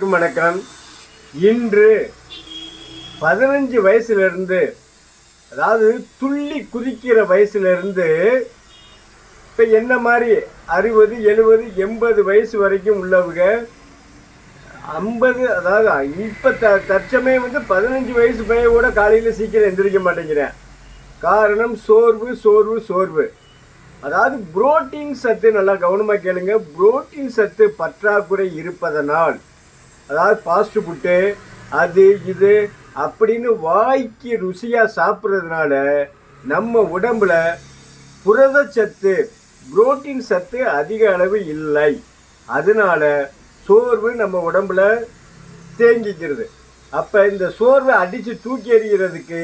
அனைவருக்கும் வணக்கம். இன்று பதினஞ்சு வயசுலேருந்து அதாவது துள்ளி குதிக்கிற வயசுலேருந்து இப்போ என்ன மாதிரி அறுபது எழுபது எண்பது வயசு வரைக்கும் உள்ளவங்க ஐம்பது அதாவது இப்போ த தற்சமயம் வந்து பதினஞ்சு வயசு பையன் கூட காலையில் சீக்கிரம் எந்திரிக்க மாட்டேங்கிறேன். காரணம் சோர்வு சோர்வு சோர்வு. அதாவது புரோட்டீன் சத்து நல்லா கவனமாக கேளுங்க. புரோட்டீன் சத்து பற்றாக்குறை இருப்பதனால் அதாவது ஃபாஸ்ட் ஃபுட்டு அது இது அப்படின்னு வாய்க்கு ருசியாக சாப்பிட்றதுனால நம்ம உடம்புல புரதச்சத்து புரோட்டீன் சத்து அதிக அளவு இல்லை. அதனால சோர்வு நம்ம உடம்புல தேங்கிக்கிறது. அப்போ இந்த சோர்வை அடித்து தூக்கி எறிகிறதுக்கு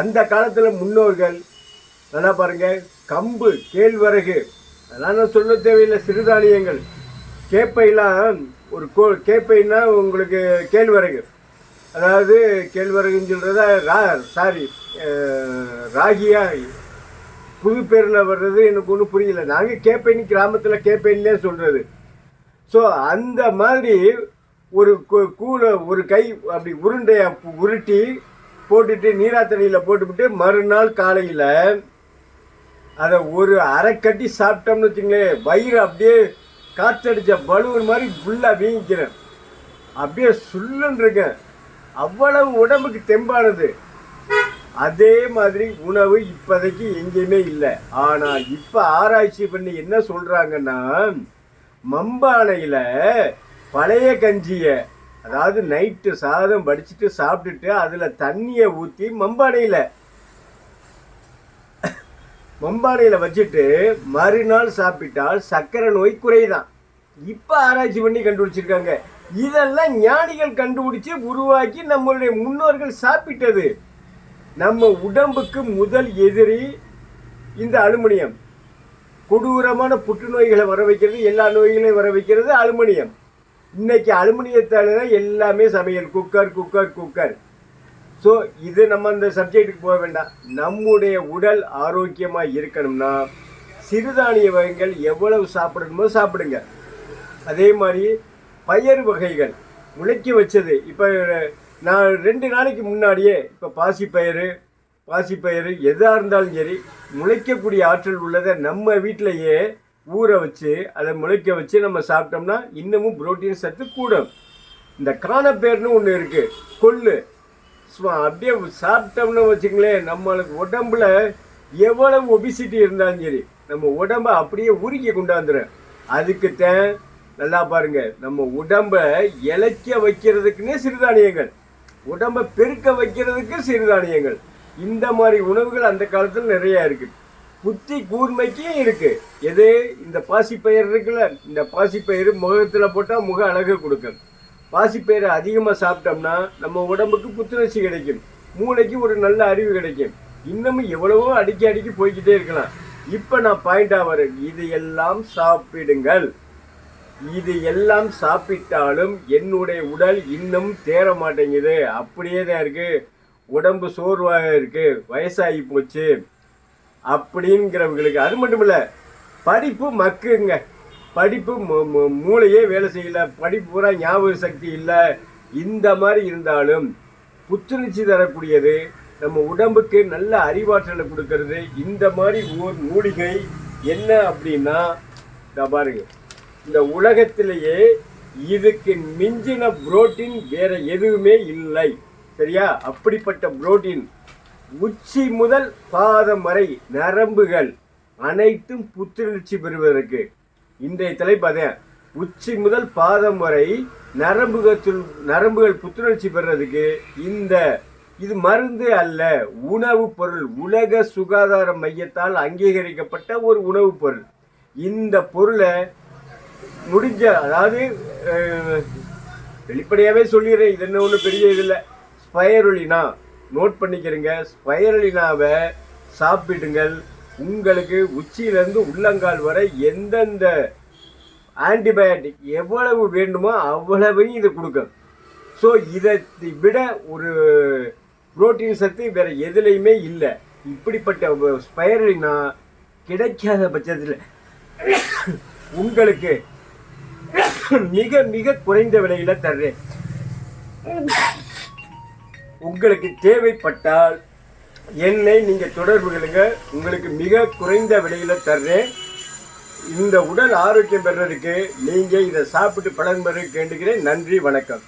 அந்த காலத்தில் முன்னோர்கள் நல்லா பாருங்கள் கம்பு கேழ்வரகு அதெல்லாம் நான் சொல்ல தேவையில்லை சிறுதானியங்கள் கேப்பையெல்லாம் ஒரு கோ கேப்பைன்னா உங்களுக்கு கேழ்வரகு. அதாவது கேழ்வரகுன்னு சொல்கிறதா ரா சாரி ராகியா புது பேரில் வர்றது எனக்கு ஒன்றும் புரியல. நாங்கள் கேப்பைன்னு கிராமத்தில் கேப்பைன்னே சொல்கிறது ஸோ அந்த மாதிரி ஒரு கூலை ஒரு கை அப்படி உருண்டையை உருட்டி போட்டுட்டு நீராத்தணியில் போட்டுவிட்டு மறுநாள் காலையில் அதை ஒரு அரைக்கட்டி சாப்பிட்டோம்னு வச்சுங்களேன் வயிறு அப்படியே காற்றடிச்ச பலூன் மாதிரி ஃபுல்லாக வீங்கிக்கிறேன் அப்படியே சுள்ளுன்னு இருக்கேன். அவ்வளவு உடம்புக்கு தெம்பானது. அதே மாதிரி உணவு இப்போதைக்கு எங்கேயுமே இல்லை. ஆனால் இப்போ ஆராய்ச்சி பண்ணி என்ன சொல்கிறாங்கன்னா மம்பானையில் பழைய கஞ்சியை அதாவது நைட்டு சாதம் வடிச்சிட்டு சாப்பிட்டுட்டு அதில் தண்ணியை ஊற்றி மம்பானையில் மம்பானையில் வச்சுட்டு மறுநாள் சாப்பிட்டால் சர்க்கரை நோய் குறைதான். இப்போ ஆராய்ச்சி பண்ணி கண்டுபிடிச்சிருக்காங்க. இதெல்லாம் ஞானிகள் கண்டுபிடிச்சு உருவாக்கி நம்மளுடைய முன்னோர்கள் சாப்பிட்டது. நம்ம உடம்புக்கு முதல் எதிரி இந்த அலுமினியம். கொடூரமான புற்றுநோய்களை வர வைக்கிறது எல்லா நோய்களையும் வர வைக்கிறது அலுமினியம். இன்னைக்கு அலுமினியத்தால தான் எல்லாமே சமையல். Cooker cooker cooker. ஸோ இது நம்ம அந்த சப்ஜெக்ட்டுக்கு போக வேண்டாம். நம்முடைய உடல் ஆரோக்கியமாக இருக்கணும்னா சிறுதானிய வகைகள் எவ்வளவு சாப்பிடணுமோ சாப்பிடுங்க. அதே மாதிரி பயறு வகைகள் முளைக்க வச்சது. இப்போ நான் ரெண்டு நாளைக்கு முன்னாடியே இப்போ பாசிப்பயிறு பாசிப்பயிறு எதாக இருந்தாலும் சரி முளைக்கக்கூடிய ஆற்றல் உள்ளதை நம்ம வீட்டிலையே ஊற வச்சு அதை முளைக்க வச்சு நம்ம சாப்பிட்டோம்னா இன்னமும் புரோட்டீன் சத்து கூடும். இந்த காணப்பேர்னு ஒன்று இருக்குது கொள்ளு. அப்படியே சாப்பிட்டோம்னு வச்சுங்களேன் நம்மளுக்கு உடம்புல எவ்வளவு ஒபிசிட்டி இருந்தாலும் சரி நம்ம உடம்ப அப்படியே உருக்கி கொண்டாந்துடும் அதுக்குத்தான் நல்லா பாருங்க நம்ம உடம்ப இளைக்க வைக்கிறதுக்குன்னே சிறுதானியங்கள் உடம்ப பெருக்க வைக்கிறதுக்கு சிறுதானியங்கள். இந்த மாதிரி உணவுகள் அந்த காலத்தில் நிறையா இருக்குது புத்தி கூர்மைக்கும் இருக்குது எது? இந்த பாசிப்பயிர் இருக்குல்ல இந்த பாசிப்பயிறு முகத்தில் போட்டால் முக அழகு கொடுக்கும். பாசிப்பயிரை அதிகமாக சாப்பிட்டோம்னா நம்ம உடம்புக்கு புத்துணர்ச்சி கிடைக்கும். மூளைக்கு ஒரு நல்ல அறிவு கிடைக்கும். இன்னமும் எவ்வளவோ அடிக்கி அடிக்கி போய்கிட்டே இருக்கலாம். இப்போ நான் பாயிண்டாக வரேன் இது எல்லாம் சாப்பிடுங்கள். இது எல்லாம் சாப்பிட்டாலும் என்னுடைய உடல் இன்னும் தேற மாட்டேங்குது. அப்படியே தான் இருக்குது உடம்பு சோர்வாக இருக்குது வயசாகி போச்சு. அப்படிங்கிறவங்களுக்கு அது மட்டும் இல்லை படிப்பு மக்குங்க. படிப்பு மூளையே வேலை செய்யலை படிப்பு பூரா ஞாபக சக்தி இல்லை. இந்த மாதிரி இருந்தாலும் புத்துணர்ச்சி தரக்கூடியது நம்ம உடம்புக்கு நல்ல அறிவாற்றலை கொடுக்கறது இந்த மாதிரி ஓர் மூலிகை என்ன அப்படின்னா இதோ பாருங்க. இந்த உலகத்திலேயே இதுக்கு மிஞ்சின புரோட்டீன் வேற எதுவுமே இல்லை. சரியா? அப்படிப்பட்ட புரோட்டீன். உச்சி முதல் பாதம் வரை நரம்புகள் அனைத்தும் புத்துணர்ச்சி பெறுவதற்கு. இன்றைய தலைப்பு உச்சி முதல் பாதம் வரை நரம்புகள் நரம்புகள் புத்துணர்ச்சி பெறுறதுக்கு இந்த இது மருந்து அல்ல உணவுப் பொருள். உலக சுகாதார மையத்தால் அங்கீகரிக்கப்பட்ட ஒரு உணவுப் பொருள். இந்த பொருளை முடிஞ்ச அதாவது வெளிப்படையாகவே சொல்லிடுறேன். இது என்ன ஒன்றும் பெரிய இதில் இல்லை. நோட் பண்ணிக்கிறேங்க. ஸ்பைருலினாவை சாப்பிடுங்கள் உங்களுக்கு உச்சியிலேருந்து உள்ளங்கால் வரை எந்தெந்த ஆன்டிபயாட்டிக் எவ்வளவு வேண்டுமோ அவ்வளவையும் இது கொடுக்கும். ஸோ இதை விட ஒரு புரோட்டீன் சத்து வேற எதுலேயுமே இல்லை. இப்படிப்பட்ட ஸ்பைரலினா கிடைக்காத பட்சத்தில் உங்களுக்கு மிக மிக குறைந்த விலையில் தர்றேன். உங்களுக்கு தேவைப்பட்டால் என்னை நீங்கள் தொடர்பு கொள்ளுங்க. உங்களுக்கு மிக குறைந்த விலையில் தர்றேன். இந்த உடல் ஆரோக்கியம் பெறதுக்கு நீங்கள் இதை சாப்பிட்டு பலன் பெற கேட்டுக்கிறேன் நன்றி வணக்கம்.